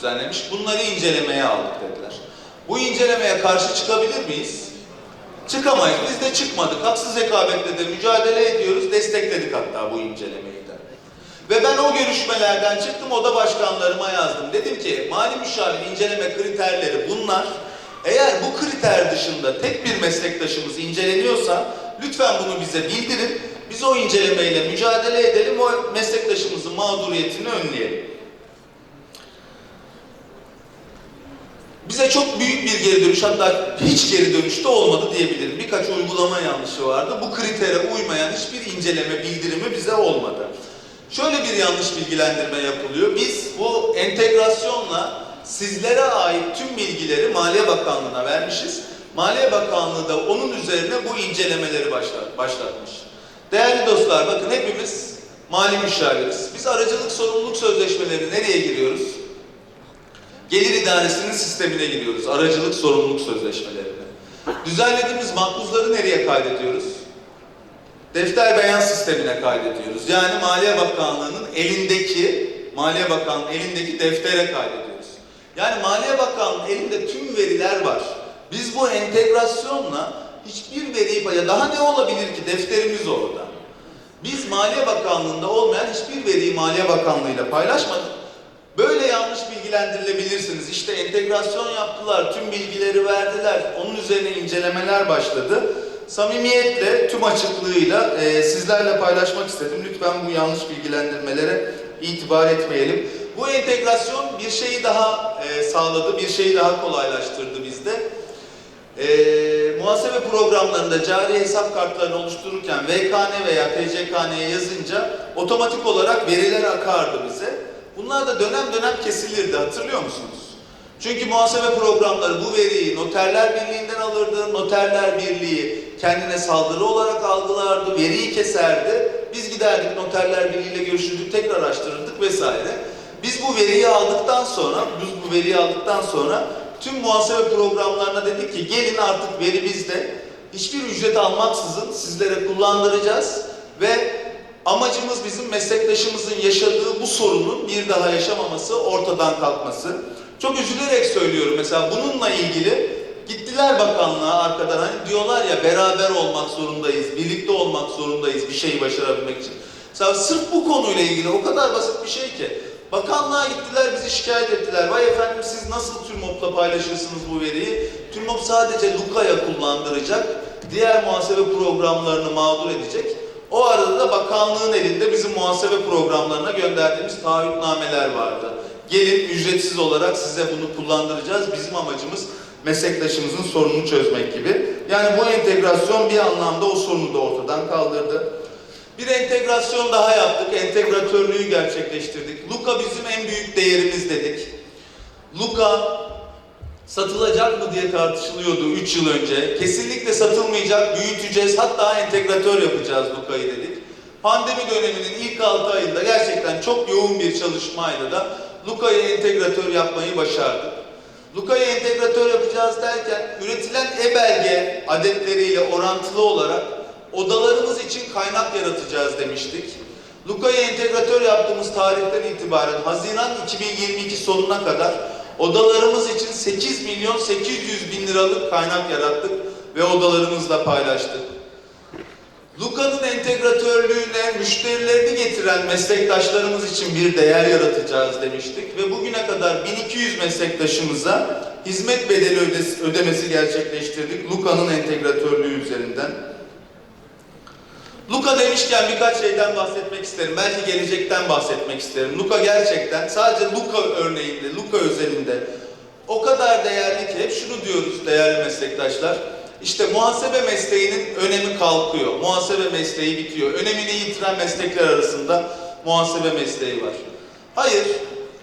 düzenlemiş. Bunları incelemeye aldık dediler. Bu incelemeye karşı çıkabilir miyiz? Çıkamayız. Biz de çıkmadık. Haksız rekabetle de mücadele ediyoruz. Destekledik hatta bu incelemeyi de. Ve ben o görüşmelerden çıktım, oda başkanlarıma yazdım. Dedim ki, mali müşavir inceleme kriterleri bunlar. Eğer bu kriter dışında tek bir meslektaşımız inceleniyorsa, lütfen bunu bize bildirin. Biz o incelemeyle mücadele edelim, o meslektaşımızın mağduriyetini önleyelim. Bize çok büyük bir geri dönüş, hatta hiç geri dönüş de olmadı diyebilirim. Birkaç uygulama yanlışı vardı. Bu kritere uymayan hiçbir inceleme bildirimi bize olmadı. Şöyle bir yanlış bilgilendirme yapılıyor. Biz bu entegrasyonla sizlere ait tüm bilgileri Maliye Bakanlığı'na vermişiz. Maliye Bakanlığı da onun üzerine bu incelemeleri başlat, başlatmış. Değerli dostlar bakın hepimiz mali müşaviriz. Biz aracılık sorumluluk sözleşmeleri nereye giriyoruz? Gelir idaresinin sistemine giriyoruz. Aracılık sorumluluk sözleşmelerine. Düzenlediğimiz makbuzları nereye kaydediyoruz? Defter beyan sistemine kaydediyoruz. Yani Maliye Bakanlığı'nın elindeki, Maliye Bakanlığı'nın elindeki deftere kaydediyoruz. Yani Maliye Bakanlığı'nın elinde tüm veriler var. Biz bu entegrasyonla hiçbir veriyi, ya daha ne olabilir ki defterimiz orada. Biz Maliye Bakanlığı'nda olmayan hiçbir veriyi Maliye Bakanlığı ile paylaşmadık. Yanlış bilgilendirilebilirsiniz. İşte entegrasyon yaptılar, tüm bilgileri verdiler. Onun üzerine incelemeler başladı. Samimiyetle, tüm açıklığıyla e, sizlerle paylaşmak istedim. Lütfen bu yanlış bilgilendirmelere itibar etmeyelim. Bu entegrasyon bir şeyi daha e, sağladı, bir şeyi daha kolaylaştırdı bizde. E, muhasebe programlarında cari hesap kartlarını oluştururken VKN veya TCKN'ye yazınca otomatik olarak veriler akardı bize. Bunlar da dönem dönem kesilirdi hatırlıyor musunuz? Çünkü muhasebe programları bu veriyi Noterler Birliği'nden alırdı. Noterler Birliği kendine saldırı olarak algılardı, veriyi keserdi. Biz giderdik Noterler Birliği ile görüşürdük, tekrar araştırırdık vesaire. Biz bu veriyi aldıktan sonra, biz bu veriyi aldıktan sonra tüm muhasebe programlarına dedik ki gelin artık veri bizde. Hiçbir ücret almaksızın sizlere kullandıracağız ve amacımız bizim meslektaşımızın yaşadığı bu sorunun bir daha yaşamaması, ortadan kalkması. Çok üzülerek söylüyorum mesela bununla ilgili gittiler bakanlığa arkadan hani diyorlar ya beraber olmak zorundayız, birlikte olmak zorundayız bir şeyi başarabilmek için. Mesela sırf bu konuyla ilgili o kadar basit bir şey ki bakanlığa gittiler bizi şikayet ettiler. Vay efendim siz nasıl TÜRMOP'la paylaşırsınız bu veriyi? TÜRMOP sadece LUKA'ya kullandıracak, diğer muhasebe programlarını mağdur edecek. O arada da bakanlığın elinde bizim muhasebe programlarına gönderdiğimiz taahhütnameler vardı. Gelin ücretsiz olarak size bunu kullandıracağız. Bizim amacımız meslektaşımızın sorununu çözmek gibi. Yani bu entegrasyon bir anlamda o sorunu da ortadan kaldırdı. Bir entegrasyon daha yaptık. Entegratörlüğü gerçekleştirdik. Luka bizim en büyük değerimiz dedik. Luka satılacak mı diye tartışılıyordu 3 yıl önce. Kesinlikle satılmayacak, büyüteceğiz, hatta entegratör yapacağız Luka'yı dedik. Pandemi döneminin ilk 6 ayında gerçekten çok yoğun bir çalışmayla da Luka'yı entegratör yapmayı başardık. Luka'yı entegratör yapacağız derken üretilen e-belge adetleriyle orantılı olarak odalarımız için kaynak yaratacağız demiştik. Luka'yı entegratör yaptığımız tarihten itibaren Haziran 2022 sonuna kadar odalarımız için 8 milyon 800 bin liralık kaynak yarattık ve odalarımızla paylaştık. Luka'nın entegratörlüğüne müşterilerini getiren meslektaşlarımız için bir değer yaratacağız demiştik ve bugüne kadar 1200 meslektaşımıza hizmet bedeli ödemesi gerçekleştirdik Luka'nın entegratörlüğü üzerinden. Luka demişken birkaç şeyden bahsetmek isterim. Belki gelecekten bahsetmek isterim. Luka gerçekten sadece Luka örneğinde, Luka özelinde o kadar değerli ki hep şunu diyoruz değerli meslektaşlar. İşte muhasebe mesleğinin önemi kalkıyor. Muhasebe mesleği bitiyor. Önemini yitiren meslekler arasında muhasebe mesleği var. Hayır,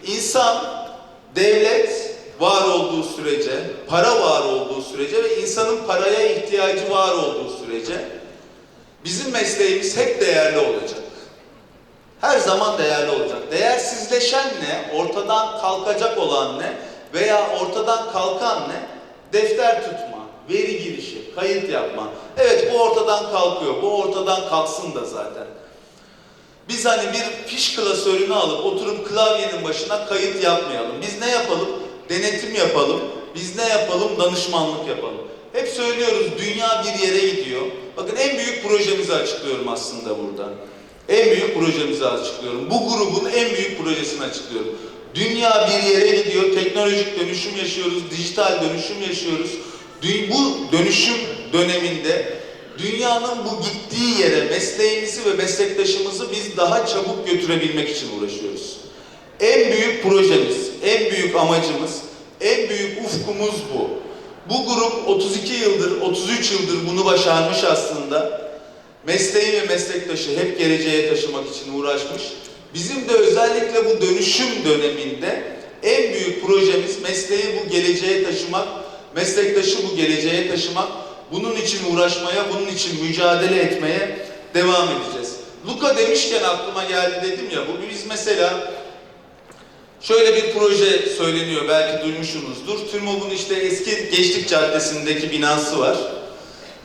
insan, devlet var olduğu sürece, para var olduğu sürece ve insanın paraya ihtiyacı var olduğu sürece bizim mesleğimiz hep değerli olacak. Her zaman değerli olacak. Değersizleşen ne? Ortadan kalkacak olan ne? Veya ortadan kalkan ne? Defter tutma, veri girişi, kayıt yapma. Evet bu ortadan kalkıyor. Bu ortadan kalksın da zaten. Biz hani bir fiş klasörünü alıp oturup klavyenin başına kayıt yapmayalım. Biz ne yapalım? denetim yapalım. Biz ne yapalım? Danışmanlık yapalım. Hep söylüyoruz dünya bir yere gidiyor. Bakın en büyük projemizi açıklıyorum aslında burada. En büyük projemizi açıklıyorum. Bu grubun en büyük projesini açıklıyorum. Dünya bir yere gidiyor. Teknolojik dönüşüm yaşıyoruz. Dijital dönüşüm yaşıyoruz. Bu dönüşüm döneminde dünyanın bu gittiği yere mesleğimizi ve meslektaşımızı biz daha çabuk götürebilmek için uğraşıyoruz. En büyük projemiz, en büyük amacımız, en büyük ufkumuz bu. Bu grup 32 yıldır, 33 yıldır bunu başarmış aslında. Mesleği ve meslektaşı hep geleceğe taşımak için uğraşmış. Bizim de özellikle bu dönüşüm döneminde en büyük projemiz mesleği bu geleceğe taşımak, meslektaşı bu geleceğe taşımak. Bunun için uğraşmaya, bunun için mücadele etmeye devam edeceğiz. Luka demişken aklıma geldi dedim ya, bu biz mesela Şöyle bir proje söyleniyor, belki duymuşsunuzdur. TÜRMOB'un işte eski Gençlik Caddesi'ndeki binası var.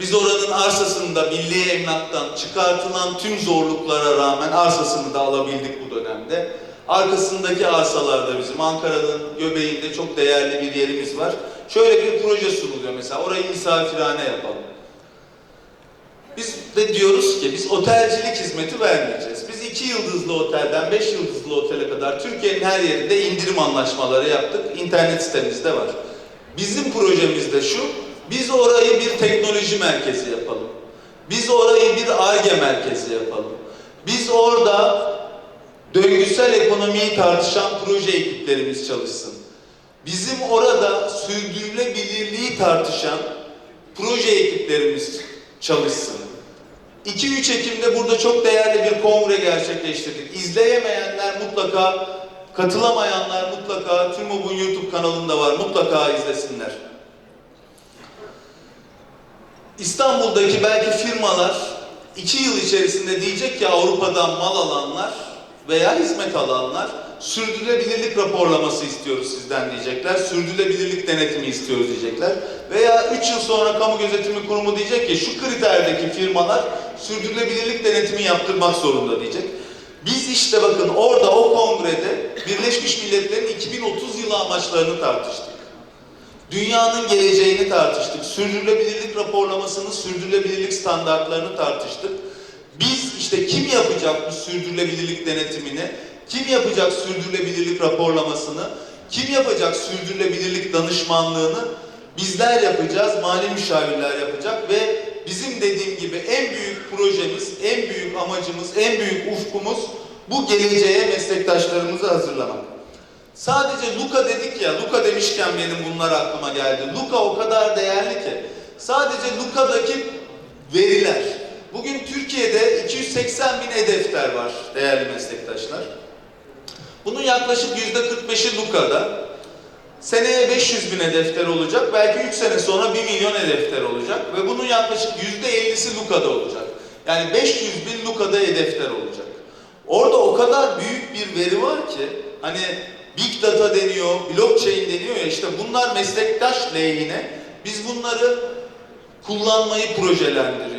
Biz oranın arsasını da milli emlaktan çıkartılan tüm zorluklara rağmen arsasını da alabildik bu dönemde. Arkasındaki arsalarda bizim Ankara'nın göbeğinde çok değerli bir yerimiz var. Şöyle bir proje sunuluyor mesela, orayı misafirhane yapalım. Biz de diyoruz ki biz otelcilik hizmeti vermeyeceğiz. İki yıldızlı otelden beş yıldızlı otele kadar Türkiye'nin her yerinde indirim anlaşmaları yaptık. İnternet sitemizde var. Bizim projemiz de şu, biz orayı bir teknoloji merkezi yapalım. Biz orayı bir ARGE merkezi yapalım. Biz orada döngüsel ekonomiyi tartışan proje ekiplerimiz çalışsın. Bizim orada sürdürülebilirliği tartışan proje ekiplerimiz çalışsın. 2-3 Ekim'de burada çok değerli bir kongre gerçekleştirdik. İzleyemeyenler mutlaka, katılamayanlar mutlaka TÜRMOB'un YouTube kanalında var. Mutlaka izlesinler. İstanbul'daki belki firmalar 2 yıl içerisinde diyecek ki Avrupa'dan mal alanlar veya hizmet alanlar sürdürülebilirlik raporlaması istiyoruz sizden diyecekler. Sürdürülebilirlik denetimi istiyoruz diyecekler. Veya 3 yıl sonra kamu gözetimi kurumu diyecek ki şu kriterdeki firmalar sürdürülebilirlik denetimi yaptırmak zorunda diyecek. Biz işte bakın orada o kongrede Birleşmiş Milletler'in 2030 yılı amaçlarını tartıştık. Dünyanın geleceğini tartıştık. Sürdürülebilirlik raporlamasının sürdürülebilirlik standartlarını tartıştık. Biz işte kim yapacak bu sürdürülebilirlik denetimini, kim yapacak sürdürülebilirlik raporlamasını, kim yapacak sürdürülebilirlik danışmanlığını bizler yapacağız, mali müşavirler yapacak ve bizim dediğim gibi en büyük projemiz, en büyük amacımız, en büyük ufkumuz bu geleceğe meslektaşlarımızı hazırlamak. Sadece Luka dedik ya, Luka demişken benim bunlar aklıma geldi. Luka o kadar değerli ki. Sadece Luka'daki veriler. Bugün Türkiye'de 280 bin e-defter var değerli meslektaşlar. Bunun yaklaşık yüzde 45'i Luka'da. Seneye 500 bin e-defter olacak. Belki 3 sene sonra 1 milyon e-defter olacak. Ve bunun yaklaşık yüzde 50'si Luka'da olacak. Yani 500 bin Luka'da e-defter olacak. Orada o kadar büyük bir veri var ki hani Big Data deniyor, blockchain deniyor ya işte bunlar meslektaş lehine biz bunları kullanmayı projelendiriyoruz.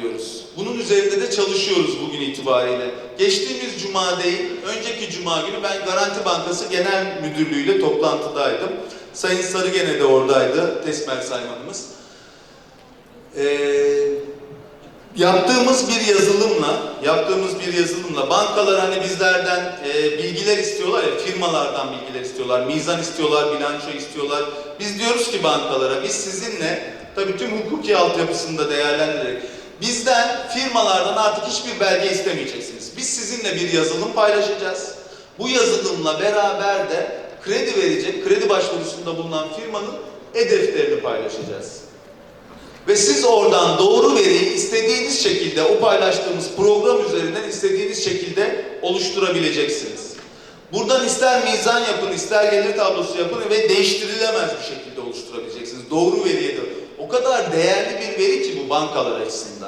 Bunun üzerinde de çalışıyoruz bugün itibariyle. Geçtiğimiz cuma değil, önceki cuma günü ben Garanti Bankası Genel Müdürlüğü ile toplantıdaydım. Sayın Sarıgene de oradaydı, Tesmer Saymanımız. Ee, yaptığımız bir yazılımla, yaptığımız bir yazılımla bankalar hani bizlerden e, bilgiler istiyorlar ya, firmalardan bilgiler istiyorlar, mizan istiyorlar, bilanço istiyorlar. Biz diyoruz ki bankalara, biz sizinle tabii tüm hukuki altyapısını da değerlendirerek bizden, firmalardan artık hiçbir belge istemeyeceksiniz. Biz sizinle bir yazılım paylaşacağız. Bu yazılımla beraber de kredi verecek, kredi başvurusunda bulunan firmanın e-defterini paylaşacağız. Ve siz oradan doğru veriyi istediğiniz şekilde o paylaştığımız program üzerinden istediğiniz şekilde oluşturabileceksiniz. Buradan ister mizan yapın, ister gelir tablosu yapın ve değiştirilemez bir şekilde oluşturabileceksiniz. Doğru veriye de. O kadar değerli bir veri ki bu bankalar açısından.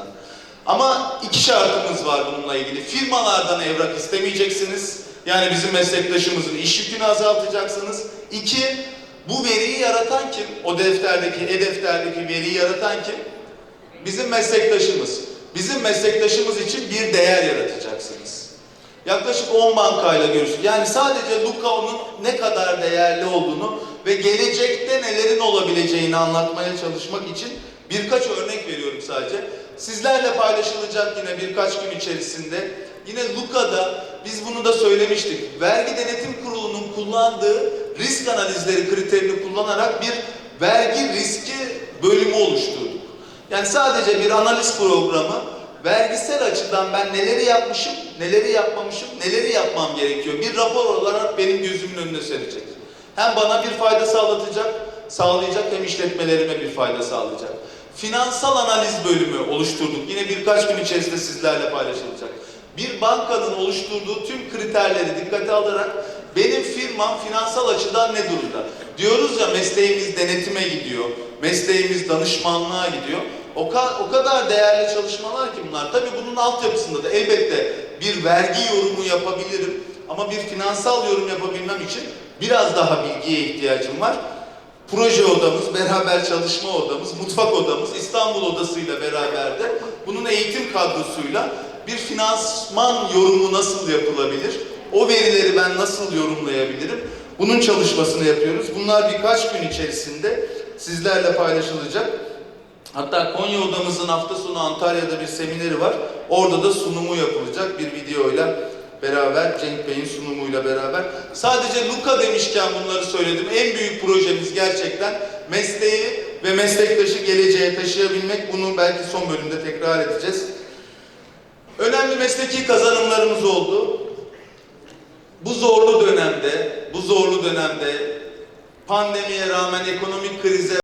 Ama iki şartımız var bununla ilgili. Firmalardan evrak istemeyeceksiniz. Yani bizim meslektaşımızın iş yükünü azaltacaksınız. İki, bu veriyi yaratan kim? O defterdeki, e-defterdeki veriyi yaratan kim? Bizim meslektaşımız. Bizim meslektaşımız için bir değer yaratacaksınız. Yaklaşık 10 bankayla görüştük. Yani sadece Lukao'nun ne kadar değerli olduğunu ve gelecekte nelerin olabileceğini anlatmaya çalışmak için birkaç örnek veriyorum sadece. Sizlerle paylaşılacak yine birkaç gün içerisinde. Yine Luka'da biz bunu da söylemiştik. Vergi Denetim Kurulu'nun kullandığı risk analizleri kriterini kullanarak bir vergi riski bölümü oluşturduk. Yani sadece bir analiz programı vergisel açıdan ben neleri yapmışım, neleri yapmamışım, neleri yapmam gerekiyor. Bir rapor olarak benim gözümün önüne serecek. Hem bana bir fayda sağlatacak, sağlayacak hem işletmelerime bir fayda sağlayacak. Finansal analiz bölümü oluşturduk. Yine birkaç gün içerisinde sizlerle paylaşılacak. Bir bankanın oluşturduğu tüm kriterleri dikkate alarak benim firmam finansal açıdan ne durumda? Diyoruz ya mesleğimiz denetime gidiyor, mesleğimiz danışmanlığa gidiyor. O, ka- o kadar değerli çalışmalar ki bunlar. Tabii bunun altyapısında da elbette bir vergi yorumu yapabilirim. Ama bir finansal yorum yapabilmem için biraz daha bilgiye ihtiyacım var. Proje odamız, beraber çalışma odamız, mutfak odamız, İstanbul odasıyla beraber de bunun eğitim kadrosuyla bir finansman yorumu nasıl yapılabilir? O verileri ben nasıl yorumlayabilirim? Bunun çalışmasını yapıyoruz. Bunlar birkaç gün içerisinde sizlerle paylaşılacak. Hatta Konya odamızın hafta sonu Antalya'da bir semineri var. Orada da sunumu yapılacak bir videoyla beraber, Cenk Bey'in sunumuyla beraber. Sadece Luka demişken bunları söyledim. En büyük projemiz gerçekten mesleği ve meslektaşı geleceğe taşıyabilmek. Bunu belki son bölümde tekrar edeceğiz. Önemli mesleki kazanımlarımız oldu. Bu zorlu dönemde, bu zorlu dönemde pandemiye rağmen ekonomik krize